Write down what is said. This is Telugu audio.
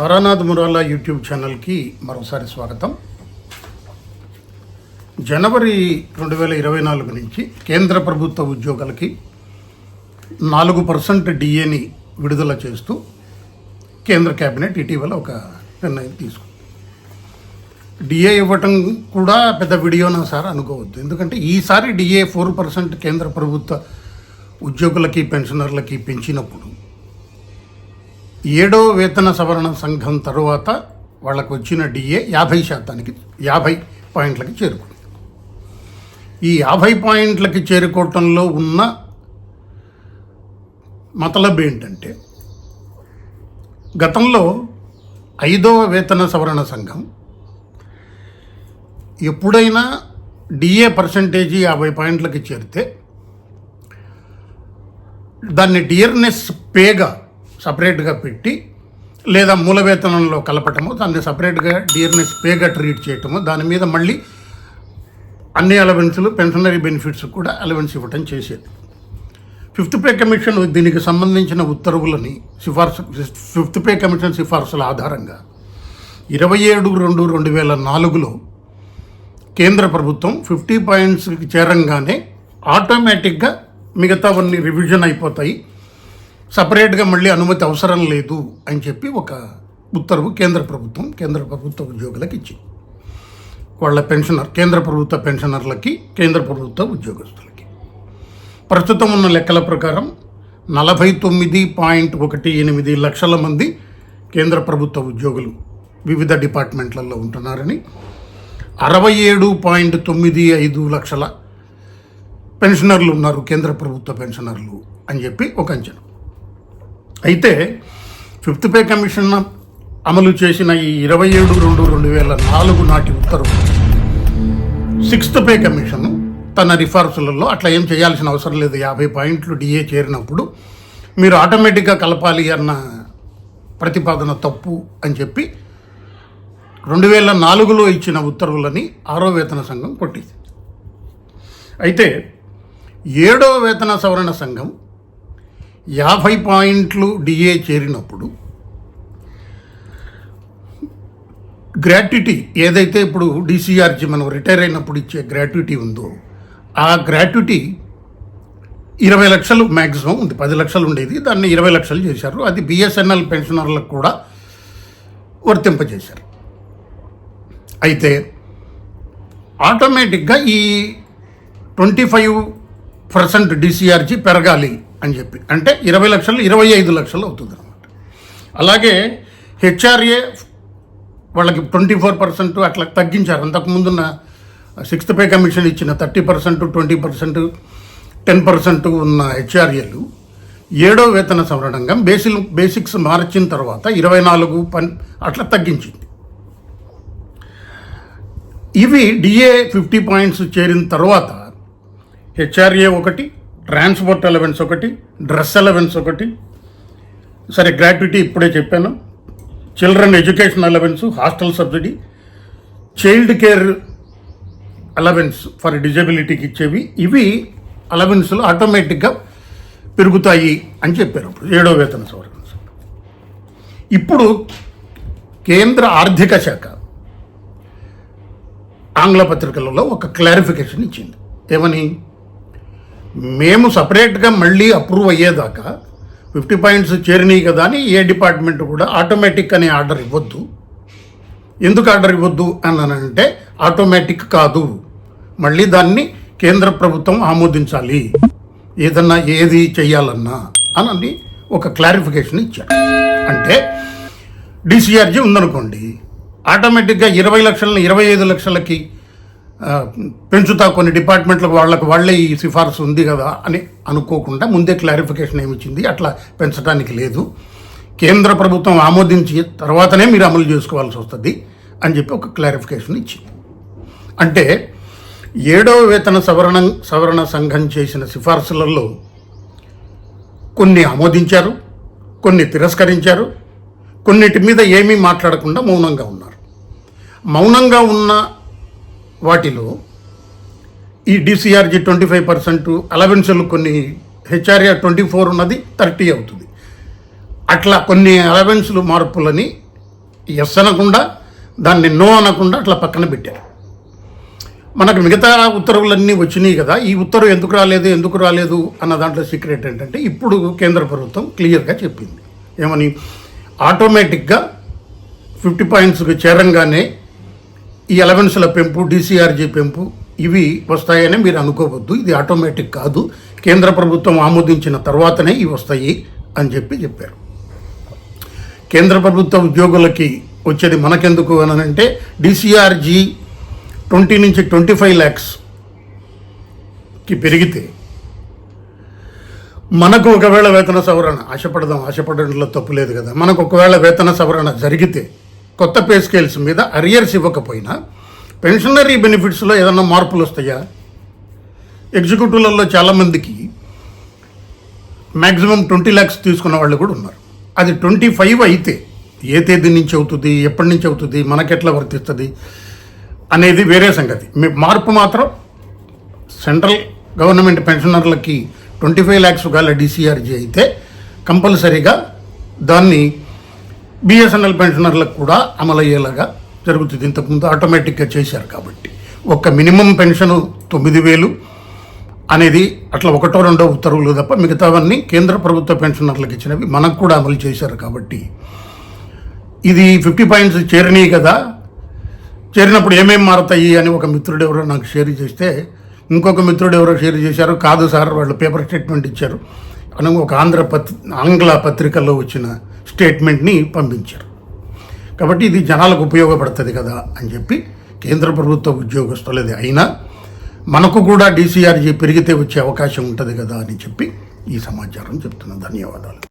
తారానాథ్ మురాలా యూట్యూబ్ ఛానల్కి మరోసారి స్వాగతం. జనవరి రెండు వేల ఇరవై నాలుగు నుంచి కేంద్ర ప్రభుత్వ ఉద్యోగులకి నాలుగు పర్సెంట్ డిఏని విడుదల చేస్తూ కేంద్ర కేబినెట్ ఇటీవల ఒక నిర్ణయం తీసుకుంది డిఏ ఇవ్వటం కూడా పెద్ద వీడియోనా సార్ అనుకోవద్దు. ఎందుకంటే ఈసారి డిఏ ఫోర్ పర్సెంట్ కేంద్ర ప్రభుత్వ ఉద్యోగులకి పెన్షనర్లకి పెంచినప్పుడు ఏడో వేతన సవరణ సంఘం తరువాత వాళ్ళకు వచ్చిన డిఏ యాభై శాతానికి యాభై పాయింట్లకి చేరుకుంది. ఈ యాభై పాయింట్లకి చేరుకోవటంలో ఉన్న మతలబ్ ఏంటంటే గతంలో ఐదవ వేతన సవరణ సంఘం ఎప్పుడైనా డిఏ పర్సంటేజీ యాభై పాయింట్లకి చేరితే దాన్ని డియర్నెస్ పేగా సపరేట్గా పెట్టి లేదా మూల వేతనంలో కలపటము దాన్ని సపరేట్గా డియర్నెస్ పేగా ట్రీట్ చేయటము దాని మీద మళ్ళీ అన్ని అలవెన్సులు పెన్షనరీ బెనిఫిట్స్ కూడా అలవెన్స్ ఇవ్వటం చేసేది. ఫిఫ్త్ పే కమిషన్ దీనికి సంబంధించిన ఉత్తర్వులని సిఫార్సు ఫిఫ్త్ పే కమిషన్ సిఫార్సుల ఆధారంగా ఇరవై ఏడు రెండు రెండు వేల నాలుగులో కేంద్ర ప్రభుత్వం ఫిఫ్టీ పాయింట్స్కి చేరంగానే ఆటోమేటిక్గా మిగతావన్నీ రివిజన్ అయిపోతాయి. సపరేట్గా మళ్ళీ అనుమతి అవసరం లేదు అని చెప్పి ఒక ఉత్తర్వు కేంద్ర ప్రభుత్వం కేంద్ర ప్రభుత్వ ఉద్యోగులకు ఇచ్చింది. వాళ్ళ పెన్షనర్ కేంద్ర ప్రభుత్వ పెన్షనర్లకి కేంద్ర ప్రభుత్వ ఉద్యోగస్తులకి. ప్రస్తుతం ఉన్న లెక్కల ప్రకారం నలభై తొమ్మిది పాయింట్ ఒకటి ఎనిమిది లక్షల మంది కేంద్ర ప్రభుత్వ ఉద్యోగులు వివిధ డిపార్ట్మెంట్లలో ఉంటున్నారని అరవై ఏడు పాయింట్ తొమ్మిది ఐదు లక్షల పెన్షనర్లు ఉన్నారు కేంద్ర ప్రభుత్వ పెన్షనర్లు అని చెప్పి ఒక అంచనా. అయితే ఫిఫ్త్ పే కమిషన్ అమలు చేసిన ఈ ఇరవై ఏడు రెండు రెండు వేల నాలుగు నాటి ఉత్తర్వు. సిక్స్త్ పే కమిషన్ తన రిఫార్సులలో అట్లా ఏం చేయాల్సిన అవసరం లేదు. యాభై పాయింట్లు డిఏ చేరినప్పుడు మీరు ఆటోమేటిక్గా కలపాలి అన్న ప్రతిపాదన తప్పు అని చెప్పి రెండు వేల నాలుగులో ఇచ్చిన ఉత్తర్వులని ఆరో వేతన సంఘం కొట్టింది. అయితే ఏడో వేతన సవరణ సంఘం యాభై పాయింట్లు డిఏ చేరినప్పుడు గ్రాట్యుటీ ఏదైతే ఇప్పుడు డిసిఆర్జి మనం రిటైర్ అయినప్పుడు ఇచ్చే గ్రాట్యుటీ ఉందో ఆ గ్రాట్యుటీ ఇరవై లక్షలు మ్యాక్సిమం ఉంది. పది లక్షలు ఉండేది. దాన్ని ఇరవై లక్షలు చేశారు. అది బిఎస్ఎన్ఎల్ పెన్షనర్లకు కూడా వర్తింపజేశారు. అయితే ఆటోమేటిక్గా ఈ ట్వంటీ ఫైవ్ పర్సెంట్ డిసిఆర్జీ పెరగాలి అని చెప్పి. అంటే ఇరవై లక్షలు ఇరవై ఐదు లక్షలు అవుతుంది అనమాట అలాగే హెచ్ఆర్ఏ వాళ్ళకి ట్వంటీ ఫోర్ పర్సెంట్ అట్లా తగ్గించారు. అంతకుముందున్న సిక్స్త్ పే కమిషన్ ఇచ్చిన thirty percent twenty percent ten percent ఉన్న హెచ్ఆర్ఏలు ఏడో వేతన సంవరణంగా బేసిల్ బేసిక్స్ మార్చిన తర్వాత ఇరవై నాలుగు పన్ అట్లా తగ్గించింది. ఇవి డిఏ ఫిఫ్టీ పాయింట్స్ చేరిన తర్వాత హెచ్ఆర్ఏ ఒకటి ట్రాన్స్పోర్ట్ అలవెన్స్ ఒకటి డ్రెస్ అలవెన్స్ ఒకటి. సరే గ్రాట్యుటీ ఇప్పుడే చెప్పాను. Children education allowance hostel subsidy. Child care allowance for డిజబిలిటీకి ఇచ్చేవి. ఇవి అలవెన్స్లు ఆటోమేటిక్గా పెరుగుతాయి అని చెప్పారు అప్పుడు ఏడో వేతన సవరణ. ఇప్పుడు కేంద్ర ఆర్థిక శాఖ ఆంగ్ల పత్రికలలో ఒక క్లారిఫికేషన్ ఇచ్చింది. ఏమని? మేము సపరేట్గా మళ్ళీ అప్రూవ్ అయ్యేదాకా ఫిఫ్టీ పాయింట్స్ చేరినాయి కదా అని ఏ డిపార్ట్మెంట్ కూడా ఆటోమేటిక్ అనే ఆర్డర్ ఇవ్వద్దు. ఎందుకు ఆర్డర్ ఇవ్వద్దు అని అంటే ఆటోమేటిక్ కాదు. మళ్ళీ దాన్ని కేంద్ర ప్రభుత్వం ఆమోదించాలి. ఏదన్నా ఏది చెయ్యాలన్నా అని ఒక క్లారిఫికేషన్ ఇచ్చారు. అంటే డిసిఆర్జీ ఉందనుకోండి ఆటోమేటిక్గా ఇరవై లక్షలని ఇరవై ఐదు లక్షలకి పెంచుతా కొన్ని డిపార్ట్మెంట్లకు వాళ్ళకు వాళ్ళే ఈ సిఫార్సు ఉంది కదా అని అనుకోకుండా ముందే క్లారిఫికేషన్ ఏమి ఇచ్చింది అట్లా పెంచడానికి లేదు. కేంద్ర ప్రభుత్వం ఆమోదించి తర్వాతనే మీరు అమలు చేసుకోవాల్సి వస్తుంది అని చెప్పి ఒక క్లారిఫికేషన్ ఇచ్చింది. అంటే ఏడవ వేతన సవరణ సవరణ సంఘం చేసిన సిఫార్సులలో కొన్ని ఆమోదించారు కొన్ని తిరస్కరించారు కొన్నిటి మీద ఏమీ మాట్లాడకుండా మౌనంగా ఉన్నారు. మౌనంగా ఉన్న వాటిలో ఈ DCRG twenty five percent allowances కొన్ని హెచ్ఆర్ఏ ట్వంటీ ఫోర్ ఉన్నది థర్టీ అవుతుంది. అట్లా కొన్ని అలవెన్సులు మార్పులని ఎస్ అనకుండా దాన్ని నో అనకుండా అట్లా పక్కన పెట్టారు. మనకు మిగతా ఉత్తర్వులన్నీ వచ్చినాయి కదా ఈ ఉత్తర్వు ఎందుకు రాలేదు ఎందుకు రాలేదు అన్న దాంట్లో సీక్రెట్ ఏంటంటే ఇప్పుడు కేంద్ర ప్రభుత్వం క్లియర్గా చెప్పింది. ఏమని? ఆటోమేటిక్గా ఫిఫ్టీ పాయింట్స్కి చేరంగానే ఈ అలవెన్స్ల పెంపు డీసీఆర్జీ పెంపు ఇవి వస్తాయని మీరు అనుకోవద్దు. ఇది ఆటోమేటిక్ కాదు. కేంద్ర ప్రభుత్వం ఆమోదించిన తర్వాతనే ఇవి వస్తాయి అని చెప్పి చెప్పారు. కేంద్ర ప్రభుత్వ ఉద్యోగులకి వచ్చేది మనకెందుకు అని అంటే డీసీఆర్జీ ట్వంటీ నుంచి ట్వంటీ ఫైవ్ ల్యాక్స్కి పెరిగితే మనకు ఒకవేళ వేతన సవరణ ఆశపడదాం ఆశపడడంలో తప్పు లేదు కదా. మనకు ఒకవేళ వేతన సవరణ జరిగితే కొత్త పే స్కేల్స్ మీద అరియర్స్ ఇవ్వకపోయినా పెన్షనరీ బెనిఫిట్స్లో ఏదన్నా మార్పులు వస్తాయా? ఎగ్జిక్యూటివ్లలో చాలామందికి మ్యాక్సిమం ట్వంటీ ల్యాక్స్ తీసుకున్న వాళ్ళు కూడా ఉన్నారు. అది ట్వంటీ ఫైవ్ అయితే ఏ తేదీ నుంచి అవుతుంది ఎప్పటి నుంచి అవుతుంది మనకెట్లా వర్తిస్తుంది అనేది వేరే సంగతి. మీ- మార్పు మాత్రం సెంట్రల్ గవర్నమెంట్ పెన్షనర్లకి ట్వంటీ ఫైవ్ ల్యాక్స్ గల డీసీఆర్జీ అయితే కంపల్సరీగా దాన్ని బిఎస్ఎన్ఎల్ పెన్షనర్లకు కూడా అమలయ్యేలాగా జరుగుతుంది. ఇంతకుముందు ఆటోమేటిక్గా చేశారు కాబట్టి. ఒక మినిమం పెన్షన్ తొమ్మిది వేలు అనేది అట్లా ఒకటో రెండో ఉత్తర్వులు తప్ప మిగతావన్నీ కేంద్ర ప్రభుత్వ పెన్షనర్లకు ఇచ్చినవి మనకు కూడా అమలు చేశారు కాబట్టి. ఇది ఫిఫ్టీ పాయింట్స్ చేరినాయి కదా. చేరినప్పుడు ఏమేమి మారతాయి అని ఒక మిత్రుడు ఎవరో నాకు షేర్ చేస్తే ఇంకొక మిత్రుడు ఎవరో షేర్ చేశారు కాదు సార్ వాళ్ళు పేపర్ స్టేట్మెంట్ ఇచ్చారు. అని ఒక ఆంధ్ర పత్రి ఆంగ్ల పత్రికల్లో వచ్చిన స్టేట్మెంట్ని పంపించారు. కాబట్టి ఇది జనాలకు ఉపయోగపడుతుంది కదా అని చెప్పి కేంద్ర ప్రభుత్వ ఉద్యోగస్తులది అయినా మనకు కూడా డీసీఆర్జీ పెరిగితే వచ్చే అవకాశం ఉంటుంది కదా అని చెప్పి ఈ సమాచారం చెప్తున్నాను ధన్యవాదాలు.